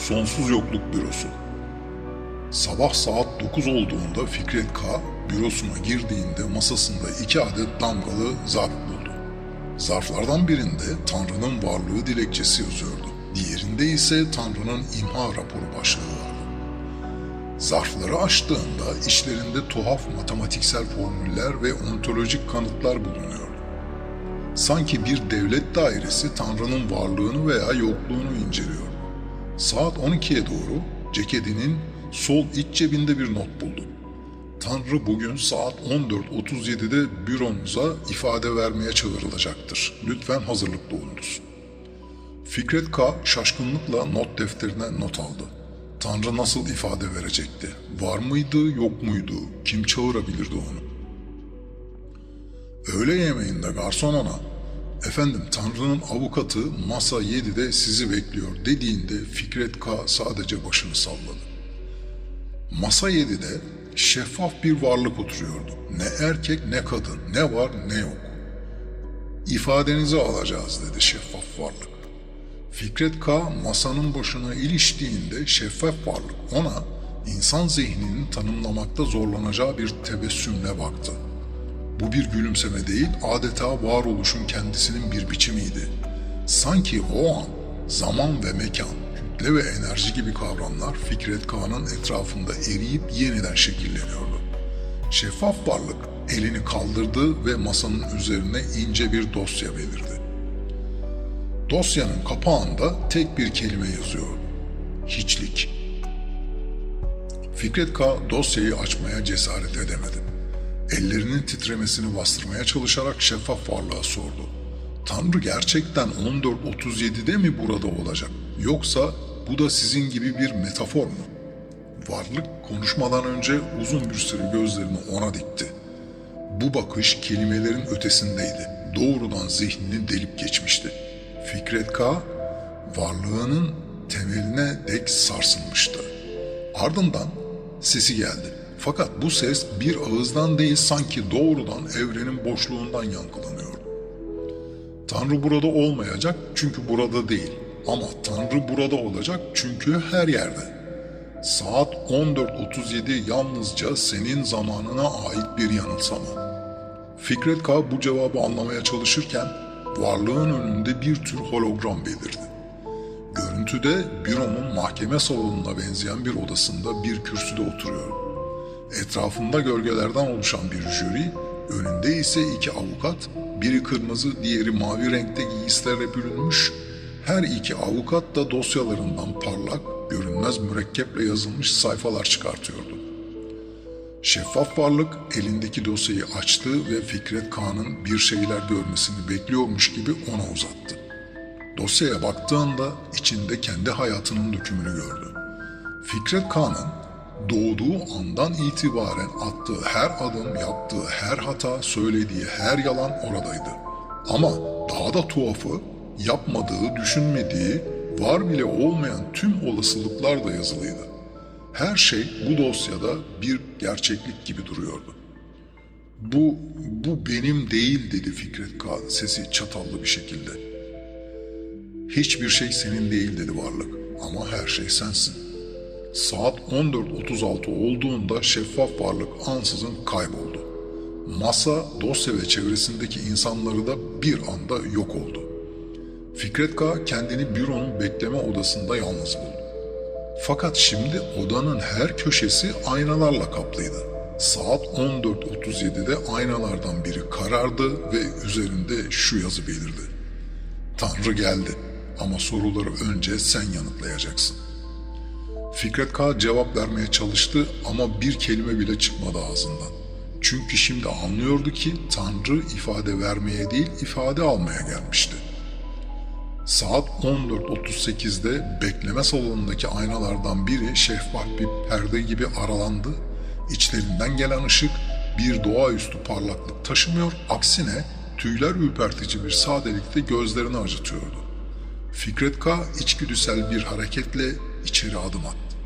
Sonsuz Yokluk Bürosu Sabah saat 9 olduğunda Fikret K. bürosuna girdiğinde masasında iki adet damgalı zarf buldu. Zarflardan birinde Tanrı'nın varlığı dilekçesi yazıyordu. Diğerinde ise Tanrı'nın imha raporu başlığı vardı. Zarfları açtığında içlerinde tuhaf matematiksel formüller ve ontolojik kanıtlar bulunuyordu. Sanki bir devlet dairesi Tanrı'nın varlığını veya yokluğunu inceliyor. Saat 12'ye doğru ceketinin sol iç cebinde bir not buldu. Tanrı bugün saat 14.37'de büromuza ifade vermeye çağrılacaktır. Lütfen hazırlıklı olunuz. Fikret K. şaşkınlıkla not defterine not aldı. Tanrı nasıl ifade verecekti? Var mıydı, yok muydu? Kim çağırabilirdi onu? Öğle yemeğinde garson ona, efendim Tanrı'nın avukatı masa 7'de sizi bekliyor dediğinde Fikret K. sadece başını salladı. Masa 7'de şeffaf bir varlık oturuyordu. Ne erkek ne kadın, ne var ne yok. İfadenizi alacağız dedi şeffaf varlık. Fikret K. masanın başına iliştiğinde şeffaf varlık ona insan zihninin tanımlamakta zorlanacağı bir tebessümle baktı. Bu bir gülümseme değil, adeta varoluşun kendisinin bir biçimiydi. Sanki o an zaman ve mekan, kütle ve enerji gibi kavramlar Fikret Kağan'ın etrafında eriyip yeniden şekilleniyordu. Şeffaf varlık elini kaldırdı ve masanın üzerine ince bir dosya belirdi. Dosyanın kapağında tek bir kelime yazıyordu. Hiçlik. Fikret K. dosyayı açmaya cesaret edemedi. Ellerinin titremesini bastırmaya çalışarak şeffaf varlığa sordu. Tanrı gerçekten 14.37'de mi burada olacak? Yoksa bu da sizin gibi bir metafor mu? Varlık konuşmadan önce uzun bir süre gözlerini ona dikti. Bu bakış kelimelerin ötesindeydi. Doğrudan zihnini delip geçmişti. Fikret K. varlığının temeline dek sarsılmıştı. Ardından sesi geldi. Fakat bu ses bir ağızdan değil sanki doğrudan evrenin boşluğundan yankılanıyordu. Tanrı burada olmayacak çünkü burada değil. Ama Tanrı burada olacak çünkü her yerde. Saat 14.37 yalnızca senin zamanına ait bir yanılsama. Fikret K. bu cevabı anlamaya çalışırken varlığın önünde bir tür hologram belirdi. Görüntüde büronun mahkeme salonuna benzeyen bir odasında bir kürsüde oturuyor. Etrafında gölgelerden oluşan bir jüri, önünde ise iki avukat, biri kırmızı, diğeri mavi renkte giysilerle bürünmüş. Her iki avukat da dosyalarından parlak, görünmez mürekkeple yazılmış sayfalar çıkartıyordu. Şeffaf varlık elindeki dosyayı açtı ve Fikret Kağan'ın bir şeyler görmesini bekliyormuş gibi ona uzattı. Dosyaya baktığında içinde kendi hayatının dökümünü gördü. Fikret Kağan'ın doğduğu andan itibaren attığı her adım, yaptığı her hata, söylediği her yalan oradaydı. Ama daha da tuhafı yapmadığı, düşünmediği, var bile olmayan tüm olasılıklar da yazılıydı. Her şey bu dosyada bir gerçeklik gibi duruyordu. Bu, bu benim değil dedi Fikret K. sesi çatallı bir şekilde. Hiçbir şey senin değil dedi varlık ama her şey sensin. Saat 14.36 olduğunda şeffaf varlık ansızın kayboldu. Masa, dosya ve çevresindeki insanları da bir anda yok oldu. Fikret K. kendini büronun bekleme odasında yalnız buldu. Fakat şimdi odanın her köşesi aynalarla kaplıydı. Saat 14.37'de aynalardan biri karardı ve üzerinde şu yazı belirdi. Tanrı geldi ama soruları önce sen yanıtlayacaksın. Fikret K. cevap vermeye çalıştı ama bir kelime bile çıkmadı ağzından. Çünkü şimdi anlıyordu ki Tanrı ifade vermeye değil ifade almaya gelmişti. Saat 14.38'de bekleme salonundaki aynalardan biri şeffaf bir perde gibi aralandı. İçlerinden gelen ışık bir doğaüstü parlaklık taşımıyor, aksine tüyler ürpertici bir sadelikte gözlerini acıtıyordu. Fikret K. içgüdüsel bir hareketle içeri adım attı.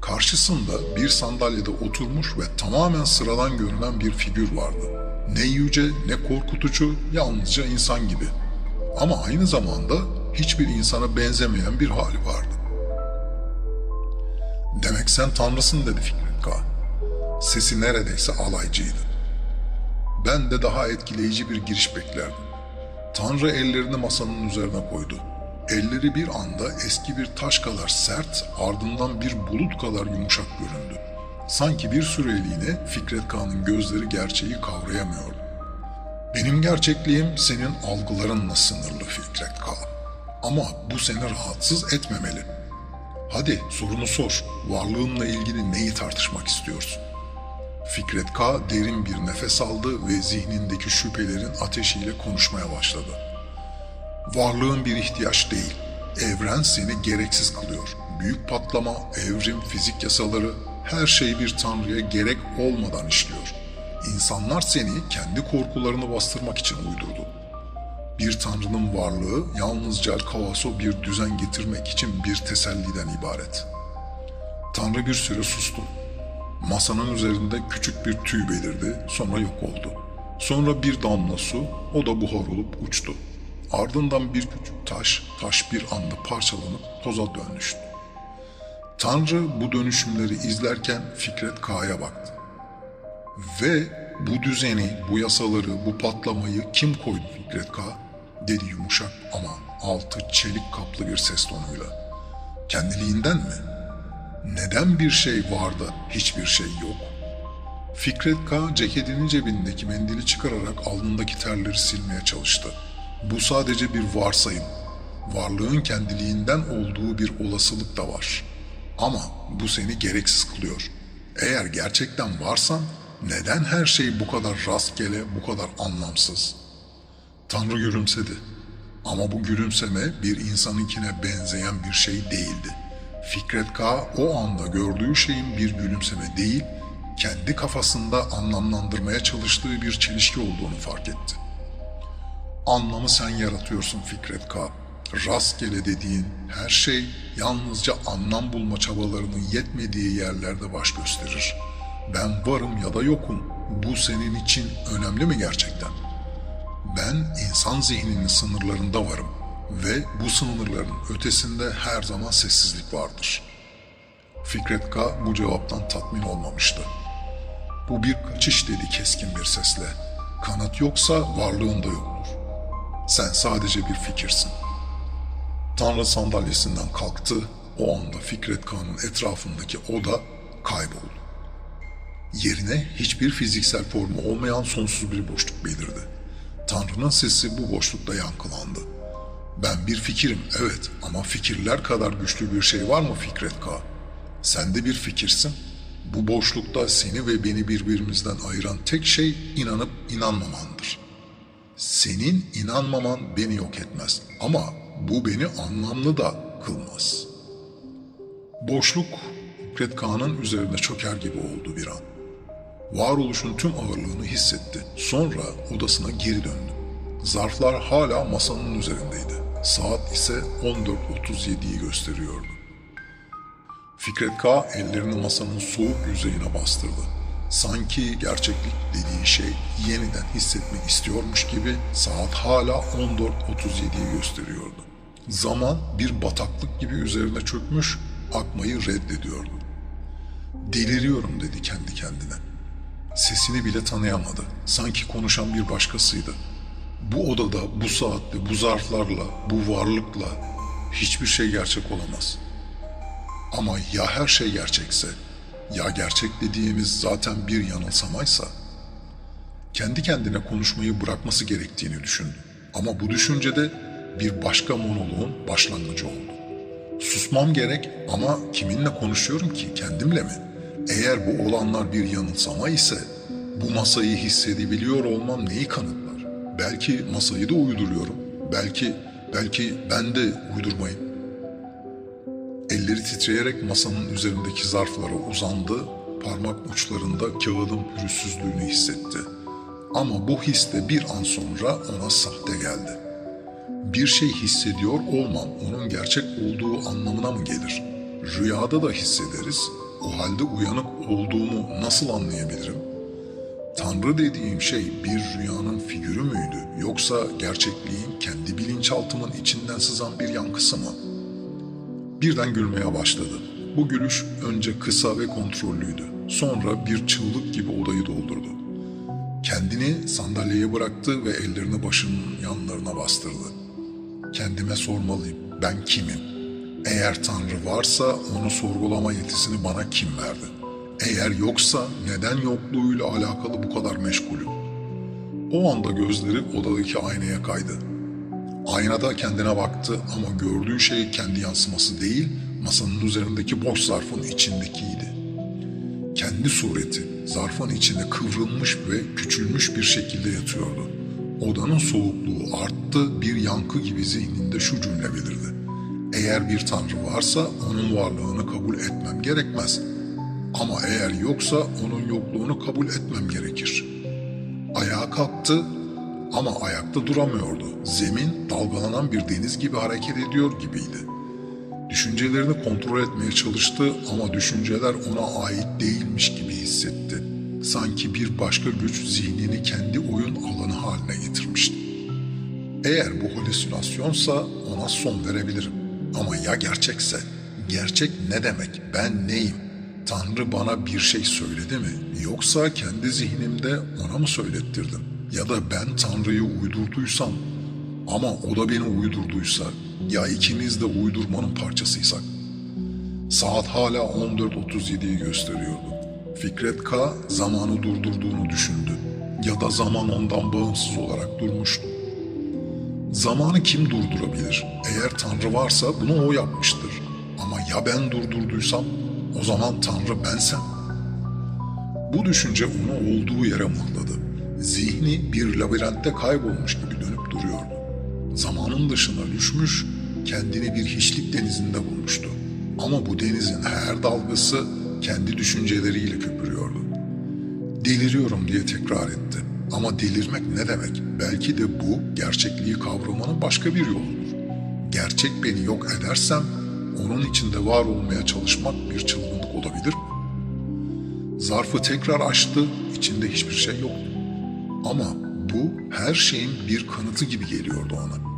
Karşısında bir sandalyede oturmuş ve tamamen sıradan görünen bir figür vardı. Ne yüce ne korkutucu, yalnızca insan gibi. Ama aynı zamanda hiçbir insana benzemeyen bir hali vardı. Demek sen tanrısın dedi Fikret Kağan. Sesi neredeyse alaycıydı. Ben de daha etkileyici bir giriş beklerdim. Tanrı ellerini masanın üzerine koydu. Elleri bir anda eski bir taş kadar sert, ardından bir bulut kadar yumuşak göründü. Sanki bir süreliğine Fikret Kağan'ın gözleri gerçeği kavrayamıyordu. Benim gerçekliğim senin algılarınla sınırlı Fikret Kağan. Ama bu seni rahatsız etmemeli. Hadi sorunu sor. Varlığınla ilgili neyi tartışmak istiyorsun? Fikret K. derin bir nefes aldı ve zihnindeki şüphelerin ateşiyle konuşmaya başladı. Varlığın bir ihtiyaç değil. Evren seni gereksiz kılıyor. Büyük patlama, evrim, fizik yasaları her şey bir tanrıya gerek olmadan işliyor. İnsanlar seni kendi korkularını bastırmak için uydurdu. Bir tanrının varlığı yalnızca kaosu bir düzen getirmek için bir teselliden ibaret. Tanrı bir süre sustu. Masanın üzerinde küçük bir tüy belirdi, sonra yok oldu. Sonra bir damla su, o da buhar olup uçtu. Ardından bir küçük taş, taş bir anda parçalanıp toza dönüştü. Tanrı bu dönüşümleri izlerken Fikret Kağa'ya baktı. Ve bu düzeni, bu yasaları, bu patlamayı kim koydu Fikret Kağ? Dedi yumuşak ama altı çelik kaplı bir ses tonuyla. Kendiliğinden mi? Neden bir şey var da hiçbir şey yok? Fikret K. ceketinin cebindeki mendili çıkararak alnındaki terleri silmeye çalıştı. Bu sadece bir varsayım. Varlığın kendiliğinden olduğu bir olasılık da var. Ama bu seni gereksiz kılıyor. Eğer gerçekten varsan neden her şey bu kadar rastgele, bu kadar anlamsız? Tanrı gülümsedi. Ama bu gülümseme bir insanınkine benzeyen bir şey değildi. Fikret K. o anda gördüğü şeyin bir gülümseme değil, kendi kafasında anlamlandırmaya çalıştığı bir çelişki olduğunu fark etti. Anlamı sen yaratıyorsun Fikret K. Rastgele dediğin her şey yalnızca anlam bulma çabalarının yetmediği yerlerde baş gösterir. Ben varım ya da yokum. Bu senin için önemli mi gerçekten? Ben insan zihninin sınırlarında varım ve bu sınırların ötesinde her zaman sessizlik vardır. Fikret K. bu cevaptan tatmin olmamıştı. Bu bir kaçış dedi keskin bir sesle. Kanat yoksa varlığın da yoktur. Sen sadece bir fikirsin. Tanrı sandalyesinden kalktı. O anda Fikret Kağan'ın etrafındaki oda kayboldu. Yerine hiçbir fiziksel formu olmayan sonsuz bir boşluk belirdi. Tanrı'nın sesi bu boşlukta yankılandı. Ben bir fikirim evet ama fikirler kadar güçlü bir şey var mı Fikret K? Sen de bir fikirsin. Bu boşlukta seni ve beni birbirimizden ayıran tek şey inanıp inanmamandır. Senin inanmaman beni yok etmez ama bu beni anlamlı da kılmaz. Boşluk Fikret Kağan'ın üzerine çöker gibi oldu bir an. Varoluşun tüm ağırlığını hissetti. Sonra odasına geri döndü. Zarflar hala masanın üzerindeydi. Saat ise 14.37'yi gösteriyordu. Fikret K. ellerini masanın soğuk yüzeyine bastırdı. Sanki gerçeklik dediği şey yeniden hissetmek istiyormuş gibi saat hala 14.37'yi gösteriyordu. Zaman bir bataklık gibi üzerine çökmüş, akmayı reddediyordu. Deliriyorum dedi kendi kendine. Sesini bile tanıyamadı. Sanki konuşan bir başkasıydı. Bu odada, bu saatte, bu zarflarla, bu varlıkla hiçbir şey gerçek olamaz. Ama ya her şey gerçekse, ya gerçek dediğimiz zaten bir yanılsamaysa? Kendi kendine konuşmayı bırakması gerektiğini düşündü. Ama bu düşüncede bir başka monoloğun başlangıcı oldu. Susmam gerek ama kiminle konuşuyorum ki kendimle mi? Eğer bu olanlar bir yanılsama ise bu masayı hissedebiliyor olmam neyi kanıtlar? Belki masayı da uyduruyorum. Belki belki ben de uydurmayım. Elleri titreyerek masanın üzerindeki zarflara uzandı, parmak uçlarında kağıdın pürüzsüzlüğünü hissetti. Ama bu his de bir an sonra ona sahte geldi. Bir şey hissediyor olmam onun gerçek olduğu anlamına mı gelir? Rüyada da hissederiz. O halde uyanık olduğumu nasıl anlayabilirim? Tanrı dediğim şey bir rüyanın figürü müydü yoksa gerçekliğin kendi bilinçaltımın içinden sızan bir yankısı mı? Birden gülmeye başladı. Bu gülüş önce kısa ve kontrollüydü. Sonra bir çığlık gibi odayı doldurdu. Kendini sandalyeye bıraktı ve ellerini başının yanlarına bastırdı. Kendime sormalıyım. Ben kimim? Eğer Tanrı varsa onu sorgulama yetisini bana kim verdi? Eğer yoksa neden yokluğuyla alakalı bu kadar meşgulüm? O anda gözleri odadaki aynaya kaydı. Aynada kendine baktı ama gördüğü şey kendi yansıması değil, masanın üzerindeki boş zarfın içindekiydi. Kendi sureti zarfın içinde kıvrılmış ve küçülmüş bir şekilde yatıyordu. Odanın soğukluğu arttı, bir yankı gibi zihninde şu cümle belirdi. Eğer bir tanrı varsa onun varlığını kabul etmem gerekmez. Ama eğer yoksa onun yokluğunu kabul etmem gerekir. Ayağa kalktı ama ayakta duramıyordu. Zemin dalgalanan bir deniz gibi hareket ediyor gibiydi. Düşüncelerini kontrol etmeye çalıştı ama düşünceler ona ait değilmiş gibi hissetti. Sanki bir başka güç zihnini kendi oyun alanı haline getirmişti. Eğer bu halüsinasyonsa ona son verebilirim. Ama ya gerçekse? Gerçek ne demek? Ben neyim? Tanrı bana bir şey söyledi mi? Yoksa kendi zihnimde ona mı söylettirdim? Ya da ben Tanrı'yı uydurduysam ama o da beni uydurduysa ya ikimiz de uydurmanın parçasıysak? Saat hala 14.37'yi gösteriyordu. Fikret K. zamanı durdurduğunu düşündü. Ya da zaman ondan bağımsız olarak durmuştu. Zamanı kim durdurabilir? Eğer Tanrı varsa bunu o yapmıştır. Ama ya ben durdurduysam o zaman Tanrı bensem? Bu düşünce onu olduğu yere mıhladı. Zihni bir labirentte kaybolmuş gibi dönüp duruyordu. Zamanın dışına düşmüş, kendini bir hiçlik denizinde bulmuştu. Ama bu denizin her dalgası kendi düşünceleriyle köpürüyordu. Deliriyorum diye tekrar etti. Ama delirmek ne demek? Belki de bu gerçekliği kavramanın başka bir yoludur. Gerçek beni yok edersem onun içinde var olmaya çalışmak bir çılgınlık olabilir mi? Zarfı tekrar açtı, içinde hiçbir şey yoktu. Ama bu her şeyin bir kanıtı gibi geliyordu ona.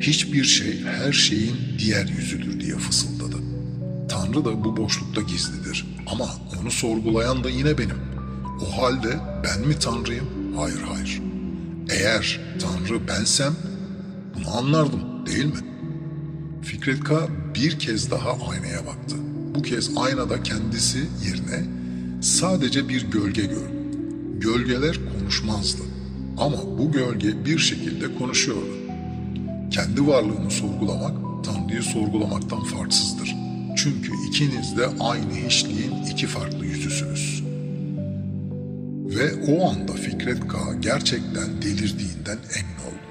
Hiçbir şey her şeyin diğer yüzüdür diye fısıldadı. Tanrı da bu boşlukta gizlidir ama onu sorgulayan da yine benim. O halde ben mi Tanrıyım? Hayır hayır. Eğer Tanrı bensem bunu anlardım değil mi? Fikret K bir kez daha aynaya baktı. Bu kez aynada kendisi yerine sadece bir gölge gördü. Gölgeler konuşmazdı. Ama bu gölge bir şekilde konuşuyordu. Kendi varlığını sorgulamak, Tanrı'yı sorgulamaktan farksızdır. Çünkü ikiniz de aynı hiçliğin iki farklı yüzüsünüz. Ve o anda Fikret K gerçekten delirdiğinden emin oldu.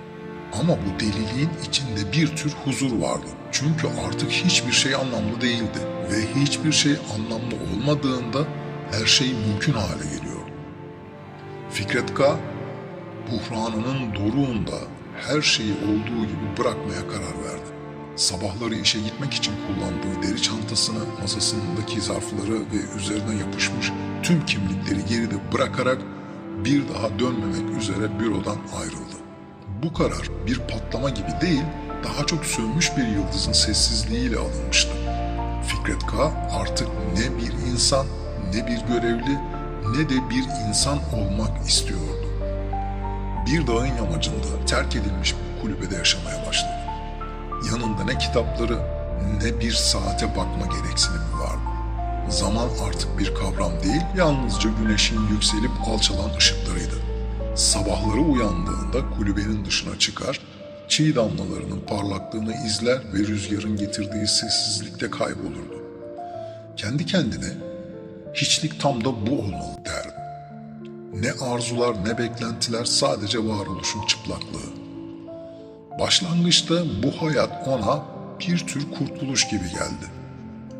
Ama bu deliliğin içinde bir tür huzur vardı. Çünkü artık hiçbir şey anlamlı değildi. Ve hiçbir şey anlamlı olmadığında her şey mümkün hale geliyordu. Fikret K, buhranının doruğunda her şeyi olduğu gibi bırakmaya karar verdi. Sabahları işe gitmek için kullandığı deri çantasını, masasındaki zarfları ve üzerine yapışmış tüm kimlikleri geride bırakarak bir daha dönmemek üzere bürodan ayrıldı. Bu karar bir patlama gibi değil, daha çok sönmüş bir yıldızın sessizliğiyle alınmıştı. Fikret K artık ne bir insan, ne bir görevli, ne de bir insan olmak istiyordu. Bir dağın yamacında terk edilmiş bir kulübede yaşamaya başladı. Yanında ne kitapları ne bir saate bakma gereksinimi vardı. Zaman artık bir kavram değil, yalnızca güneşin yükselip alçalan ışıklarıydı. Sabahları uyandığında kulübenin dışına çıkar, çiğ damlalarının parlaklığını izler ve rüzgarın getirdiği sessizlikte kaybolurdu. Kendi kendine, hiçlik tam da bu olmalı derdi. Ne arzular ne beklentiler sadece varoluşun çıplaklığı. Başlangıçta bu hayat ona bir tür kurtuluş gibi geldi.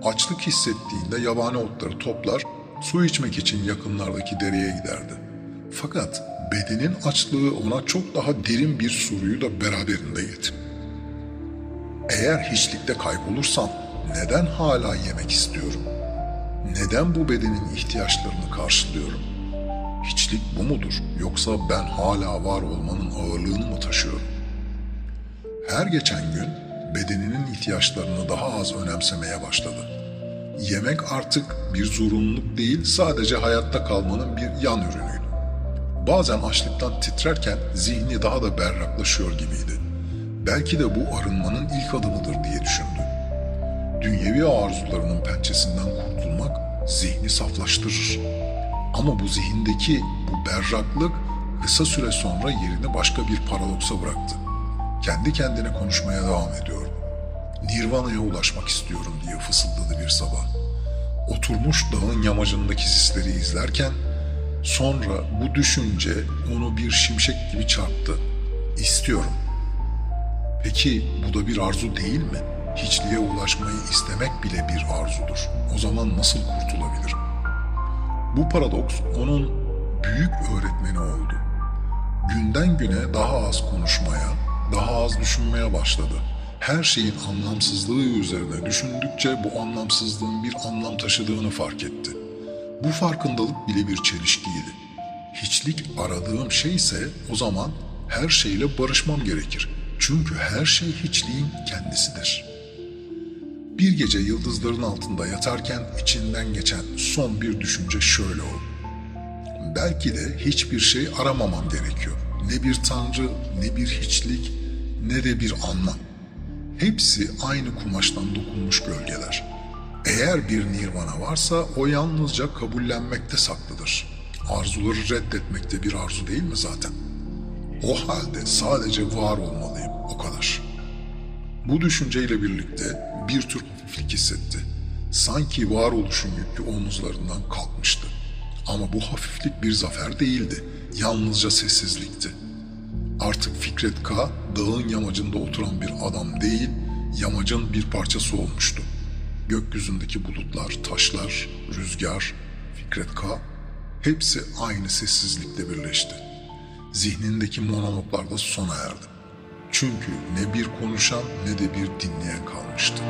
Açlık hissettiğinde yabani otları toplar, su içmek için yakınlardaki dereye giderdi. Fakat bedenin açlığı ona çok daha derin bir soruyu da beraberinde getirdi. Eğer hiçlikte kaybolursam neden hala yemek istiyorum? Neden bu bedenin ihtiyaçlarını karşılıyorum? Hiçlik bu mudur? Yoksa ben hala var olmanın ağırlığını mı taşıyorum? Her geçen gün bedeninin ihtiyaçlarını daha az önemsemeye başladı. Yemek artık bir zorunluluk değil, sadece hayatta kalmanın bir yan ürünüydü. Bazen açlıktan titrerken zihni daha da berraklaşıyor gibiydi. Belki de bu arınmanın ilk adımıdır diye düşündü. Dünyevi arzularının pençesinden kurtulmak zihni saflaştırır. Ama bu zihindeki bu berraklık kısa süre sonra yerini başka bir paradoksa bıraktı. Kendi kendine konuşmaya devam ediyordu. Nirvana'ya ulaşmak istiyorum diye fısıldadı bir sabah. Oturmuş dağın yamacındaki sisleri izlerken sonra bu düşünce onu bir şimşek gibi çarptı. İstiyorum. Peki bu da bir arzu değil mi? Hiçliğe ulaşmayı istemek bile bir arzudur. O zaman nasıl kurtulabilirim? Bu paradoks onun büyük öğretmeni oldu. Günden güne daha az konuşmaya, daha az düşünmeye başladı. Her şeyin anlamsızlığı üzerine düşündükçe bu anlamsızlığın bir anlam taşıdığını fark etti. Bu farkındalık bile bir çelişkiydi. Hiçlik aradığım şeyse o zaman her şeyle barışmam gerekir. Çünkü her şey hiçliğin kendisidir. Bir gece yıldızların altında yatarken içinden geçen son bir düşünce şöyle oldu. Belki de hiçbir şey aramamam gerekiyor. Ne bir tanrı, ne bir hiçlik, ne de bir anlam. Hepsi aynı kumaştan dokunmuş gölgeler. Eğer bir nirvana varsa o yalnızca kabullenmekte saklıdır. Arzuları reddetmekte bir arzu değil mi zaten? O halde sadece var olmalıyım, o kadar. Bu düşünceyle birlikte bir tür hafiflik hissetti. Sanki varoluşun yükü omuzlarından kalkmıştı. Ama bu hafiflik bir zafer değildi, yalnızca sessizlikti. Artık Fikret K. dağın yamacında oturan bir adam değil, yamacın bir parçası olmuştu. Gökyüzündeki bulutlar, taşlar, rüzgar, Fikret K. hepsi aynı sessizlikte birleşti. Zihnindeki monologlar da sona erdi. Çünkü ne bir konuşan ne de bir dinleyen kalmıştı.